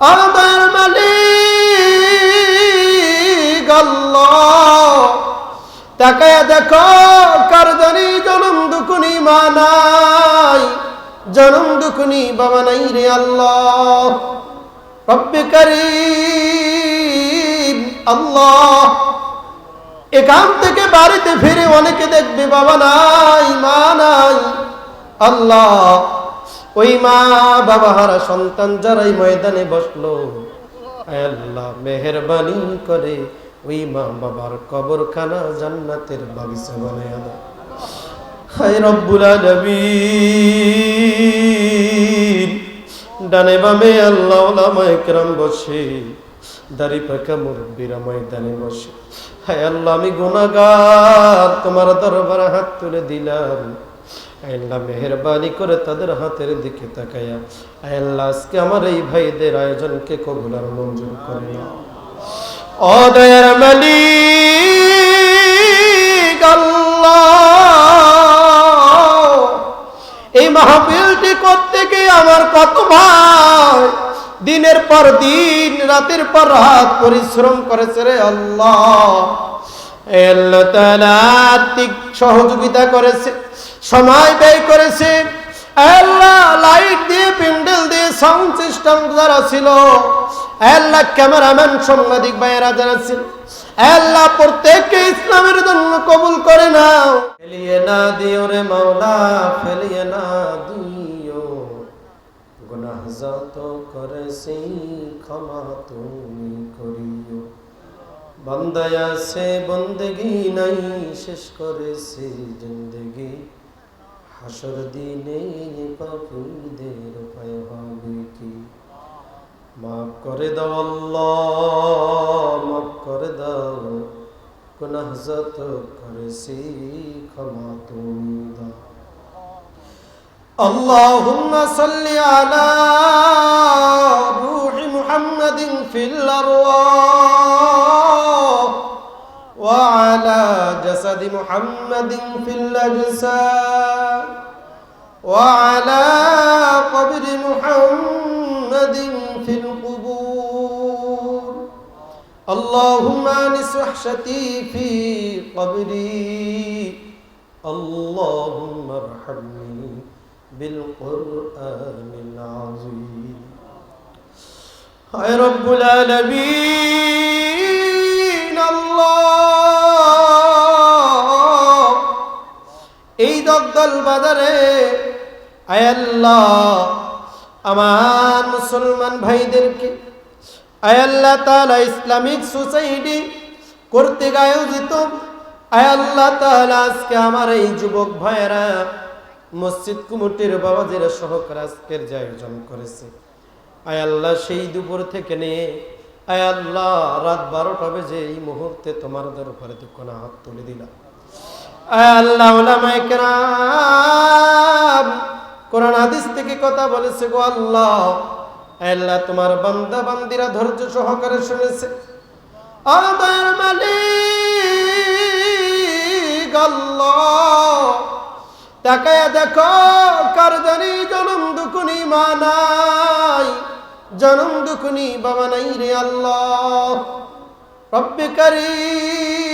আমাদের মালিক আল্লাহ। তাকায় দেখো, কার জানি জনম দুকুনি মা নাই, জনম দুকুনি বাবা নাই রে আল্লাহ। রব্বে করিম, আল্লাহ। এখান থেকে বাড়িতে ফিরে অনেকে দেখবে বাবা নাই, মা নাই, আল্লাহ। ওই মা বাবা হারা সন্তান যারাই ময়দানে বসল আল্লাহ, মেহরবানি করে ওই মা বাবার কবরখানা জান্নাতের বাগিচা বামে আল্লাহ বসে ময়দানে বসে। আমি গুনাহগার, তোমার দরবারে হাত তুলে দিলাম। আল্লাহ মেহরবানি করে তাদের হাতের দিকে তাকায়া আয় আল্লাহ, আজকে আমার এই ভাইদের আয়োজনকে কবুল আর মঞ্জুর করে না অদয়ের মালিক আল্লাহ, এই মাহফিলটি করতে গিয়ে আমার কত ভাই, দিনের পর দিন, রাতের পর রাত পরিশ্রম করেছে রে আল্লাহ। আল্লাহ সহযোগিতা করেছে সময় ব্যয় করেছে। আল্লাহ লাইট দিয়ে প্যান্ডেল দিয়ে সাউন্ড সিস্টেম যারা ছিল, আল্লাহ ক্যামেরাম্যান সাংবাদিক ভাইয়েরা যারা ছিল, আল্লাহ প্রত্যেককে ইসলামের জন্য কবুল করে নাও। ফেলিয়ে না দিও রে মাওলা, ফেলিয়ে না দিও। গুনাহ যত করেছি, ক্ষমা তুমি করিও। বান্দায় আছে, বন্দেগি নাই, শেষ করেছি জিন্দেগি। হাসর দিনে পাপীদের উপায় হবে কি মাফ করে দাও আল্লাহ মাফ করে দাও গুনাহ যত করেছি ক্ষমা তুমি দাও اللهم صل على روح محمد في الأرواح وعلى جسد محمد في الأجساد وعلى قبر محمد في القبور. اللهم انس وحشتي في قبري. اللهم ارحمني بالقرآن العظيم. هاي رب العالمين. এই বাজারে আয়াল্লাহ আমার মুসলমান ভাইদেরকে। আয়াল্লাহ তাআলা ইসলামিক সোসাইটি করতে আয়োজিত। আয়াল্লাহ তাআলা আজকে আমার এই যুবক ভাইয়েরা মসজিদ কুমুটির বাবাজিরা সহকারে আজকের যে আয়োজন করেছে। আয় আল্লাহ সেই দুপুর থেকে নিয়ে, আয় আল্লাহ রাত বারোটা বেজে এই মুহূর্তে তোমার দরবারে দুঃখ হাত তুলে দিলাম। আল্লাহ কোরআন হাদিস থেকে কথা বলেছে গো আল্লাহ। আল্লাহ, তোমার বান্দা বান্দিরা ধৈর্য সহকারে শুনেছে। আমাদের মালিক আল্লাহ। তাকায় দেখো, কার জানি জনম দুকুনি মা নাই, জনম দুকুনি বাবা নাই রে আল্লাহ। রব্বে করিম।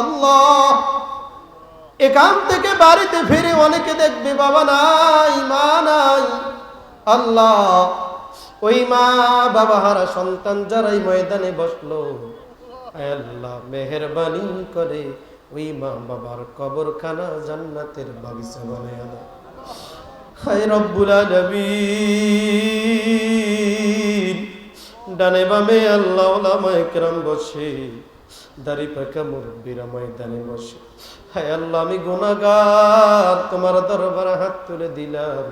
আল্লাহ। এখান থেকে বাড়িতে ফিরে অনেকে দেখবে, বাবা নাই, মা নাই। আল্লাহ, ওই মা বাবা হারা সন্তান যারাই ময়দানে বসল আল্লাহ, মেহরবানি করে ওই মা বাবার কবরখানা জান্নাতের বাগিচা বানায় দাও হায় রব্বুল আলামিন। ডানে বামে আল্লাহ ওলামা একরাম বসে দাড়ি পাকা মুরব্বীরা বসে। হায় আল্লাহ, আমি গুনাহগার, তোমার হাত তুলে দিলাম।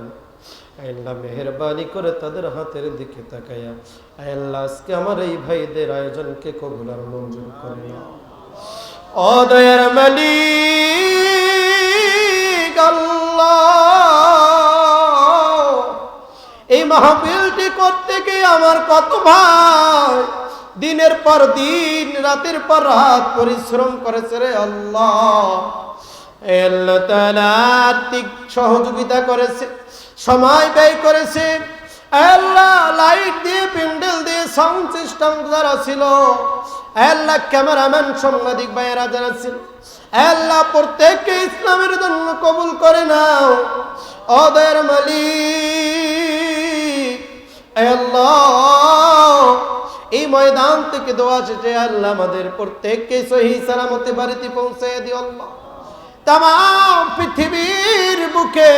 মেহরবানি করে তাদের হাতের দিকে তাকায়া। আয় আল্লাহ, আজকে আমার এই ভাইদের আয়োজনকে কবুল আর মঞ্জুর করে এই মাহফিলটি করতে গিয়ে আমার কত ভাই দিনের পর দিন, রাতের পর রাত পরিশ্রম করেছে রে আল্লাহ। সহযোগিতা করেছে, সময় ব্যয় করেছে। আল্লাহ লাইট দিয়ে, প্যান্ডেল দিয়ে, সাউন্ড সিস্টেম যারা ছিল আল্লাহ ক্যামেরাম্যান, সাংবাদিক ভাইয়েরা যারা ছিল আল্লাহ প্রত্যেককে ইসলামের জন্য কবুল করে নাও। ওদের মালিক আল্লাহ এই ময়দান থেকে দোয়া শেষে আল্লাহ আমাদের প্রত্যেককে সহি সালামতে বাড়িতে পৌঁছে দিও আল্লাহ। তাম পৃথিবীর বুকে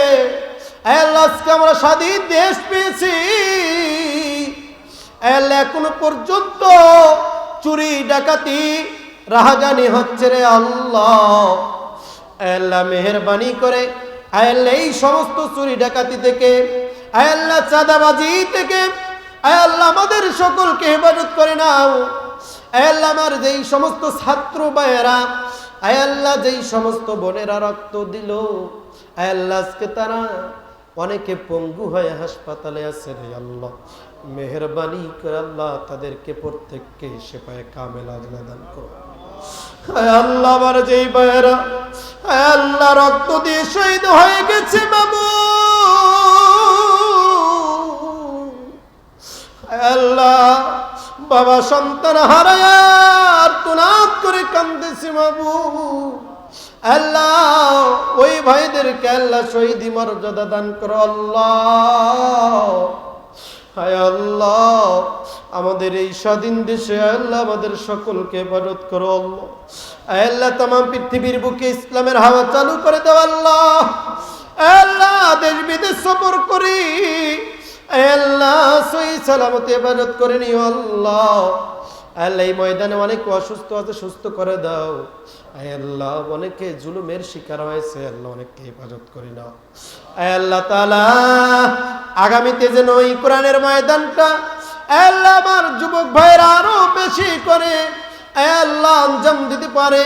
আল্লাহ, আজকে আমরা স্বাধীন দেশ পেয়েছি। আল্লাহ, এখনও পর্যন্ত চুরি, ডাকাতি, রাহাজানি হচ্ছে রে আল্লাহ। আল্লাহ, মেহরবানি করে আল্লাহ, এই সমস্ত চুরি, ডাকাতি থেকে আল্লাহ, চাঁদাবাজি থেকে আল্লাহ, আমাদের সকলকে হেফাজত করে নাও। আল্লাহ, আমার যেই সমস্ত ছাত্র ভাইয়েরা আল্লাহ, যেই সমস্ত বোনেরা রক্ত দিল আল্লাহ তারা অনেকে পঙ্গু হয়ে হাসপাতালে আছে রে আল্লাহ। মেহরবানি করে আল্লাহ তাদেরকে প্রত্যেককে সে পায়ে কামেল আজলা দান করো। আল্লাহ, আমার যেই ভাইয়েরা আল্লাহ, রক্ত দিয়ে শহীদ হয়ে গেছে বাবু। আল্লাহ, বাবা সন্তান হারায় আর তুনাত করে কান্দেছে বাবু। আল্লাহ, ওই ভাইদেরকে আল্লাহ শহীদি মর্যাদা দান করো, আল্লাহ। হায় আল্লাহ, আমাদের এই স্বাধীন দেশে আল্লাহ আমাদের সকলকে হেফাজত করো, আল্লাহ। আল্লাহ তাম পৃথিবীর বুকে ইসলামের হাওয়া চালু করে দেওয়া আল্লাহ। সালামতে হেফাজত করে নিও আল্লাহ। আল্লাহ এই ময়দানে অনেক অসুস্থ আছে, সুস্থ করে দাও। আল্লাহ, অনেকে জুলুমের শিকার হয়েছে, আল্লাহ অনেককে হেফাজত করে নাও। আল্লাহ তালা আগামীতে যেন ওই কোরআনের ময়দানটা আল্লাহ আমার যুবক ভাইয়েরা আরও বেশি করে আল্লাহ আঞ্জাম দিতে পারে।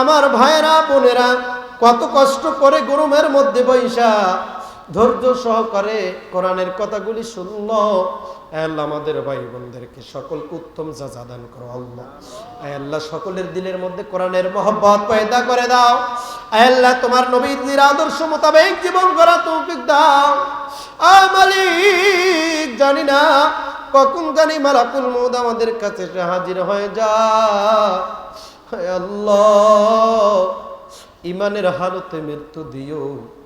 আমার ভাইয়েরা বোনেরা, কত কষ্ট করে গরমের মধ্যে বৈশা ধৈর্য সহকারে কোরআনের কথাগুলি শুনল। আল্লাহ, আমাদের ভাই বোনদেরকে সকলকে উত্তম যা দান করো, আল্লাহ। আল্লাহ, সকলের দিলের মধ্যে কোরআনের মহব্বত পয়দা করে দাও। আল্লাহ, তোমার নবীর আদর্শ মোতাবেক জীবন গড়া তৌফিক দাও। আয় মালিক, জানি না কখন জানি মালাকুল মৌদ আমাদের কাছে হাজির হয়ে যা আল্লাহ, ইমানের হালতে মৃত্যু দিও।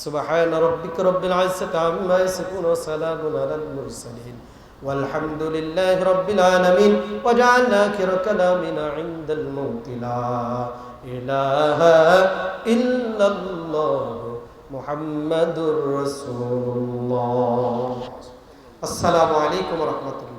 سبحان ربك رب العزة عما يصفون وسلام على المرسلين. والحمد لله رب العالمين. وجعلنا آخر كلامنا عند الموت. لا إله إلا الله محمد رسول الله. السلام عليكم ورحمة الله.